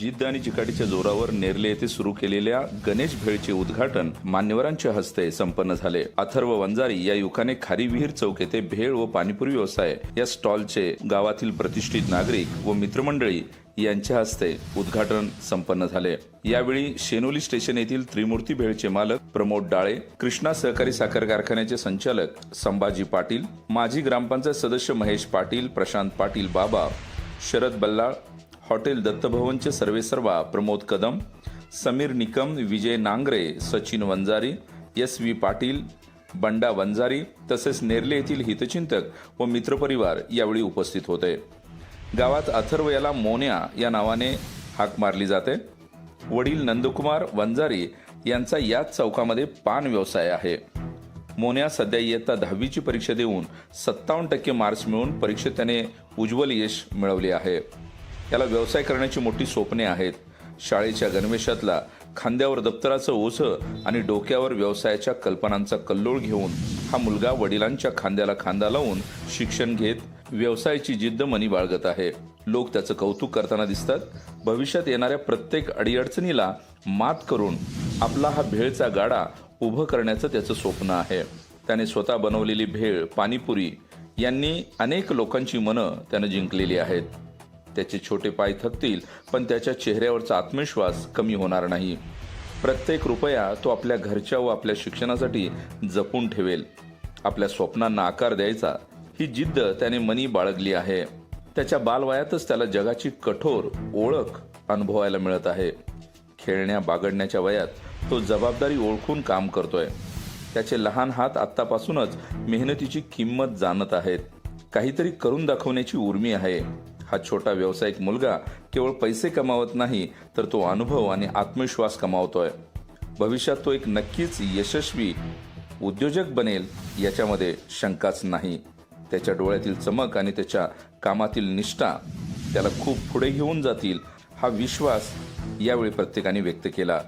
जिद्द आणि चिकाटीच्या जोरावर नेरले येथे सुरू केलेल्या गणेश भेळचे उद्घाटन मान्यवरांच्या हस्ते संपन्न झाले. अथर्व वंजारी या युवकाने खारी विहीर चौक येथे भेळ व पाणीपुरी व्यवसाय या स्टॉलचे गावातील प्रतिष्ठित नागरिक व मित्रमंडळी यांच्या हस्ते उद्घाटन संपन्न झाले. यावेळी शेनोली स्टेशन येथील त्रिमूर्ती भेळचे मालक प्रमोद डाळे कृष्णा सहकारी साखर कारखान्याचे संचालक संभाजी पाटील माजी ग्रामपंचायत सदस्य महेश पाटील प्रशांत पाटील बाबा शरद बल्लाळ हॉटेल दत्तभवनचे सर्वेसर्वा प्रमोद कदम समीर निकम विजय नांगरे सचिन वंजारी एस व्ही पाटील बंडा वंजारी तसेच नेरले येथील हितचिंतक व मित्रपरिवार यावेळी उपस्थित होते. गावात अथर्व याला मोन्या या नावाने हाक मारली जाते. वडील नंदकुमार वंजारी यांचा याच चौकामध्ये पान व्यवसाय आहे. मोन्या सध्या इयत्ता दहावीची परीक्षा देऊन सत्तावन्न टक्के मार्क्स मिळवून परीक्षेत त्याने उज्ज्वल यश मिळवले आहे. याला व्यवसाय करण्याची मोठी स्वप्ने आहेत. शाळेच्या गणवेशातला खांद्यावर दप्तराचं ओझं आणि डोक्यावर व्यवसायाच्या कल्पनांचा कल्लोळ घेऊन हा मुलगा वडिलांच्या खांद्याला खांदा लावून शिक्षण घेत व्यवसायाची जिद्द मनी बाळगत आहे. लोक त्याचं कौतुक करताना दिसतात. भविष्यात येणाऱ्या प्रत्येक अडीअडचणीला मात करून आपला हा भेळचा गाडा उभं करण्याचं त्याचं स्वप्न आहे. त्याने स्वतः बनवलेली भेळ पाणीपुरी यांनी अनेक लोकांची मनं त्यानं जिंकलेली आहेत. त्याचे छोटे पाय थकतील पण त्याच्या चेहऱ्यावरचा आत्मविश्वास कमी होणार नाही. प्रत्येक रुपया तो आपल्या घरच्या व आपल्या शिक्षणासाठी जपून ठेवेल. आपल्या स्वप्नांना आकार द्यायचा ही जिद्द त्याने मनी बाळगली आहे. त्याच्या बालवयातच त्याला जगाची कठोर ओळख अनुभवायला मिळत आहे. खेळण्या बागडण्याच्या वयात तो जबाबदारी ओळखून काम करतोय. त्याचे लहान हात आत्तापासूनच मेहनतीची किंमत जाणत आहेत. काहीतरी करून दाखवण्याची उर्मी आहे. हा छोटा व्यावसायिक मुलगा केवळ पैसे कमावत नाही तर तो अनुभव आणि आत्मविश्वास कमावतोय. भविष्यात तो एक नक्कीच यशस्वी उद्योजक बनेल याच्यामध्ये शंकाच नाही. त्याच्या डोळ्यातील चमक आणि त्याच्या कामातील निष्ठा त्याला खूप पुढे घेऊन जातील हा विश्वास यावेळी प्रत्येकाने व्यक्त केला.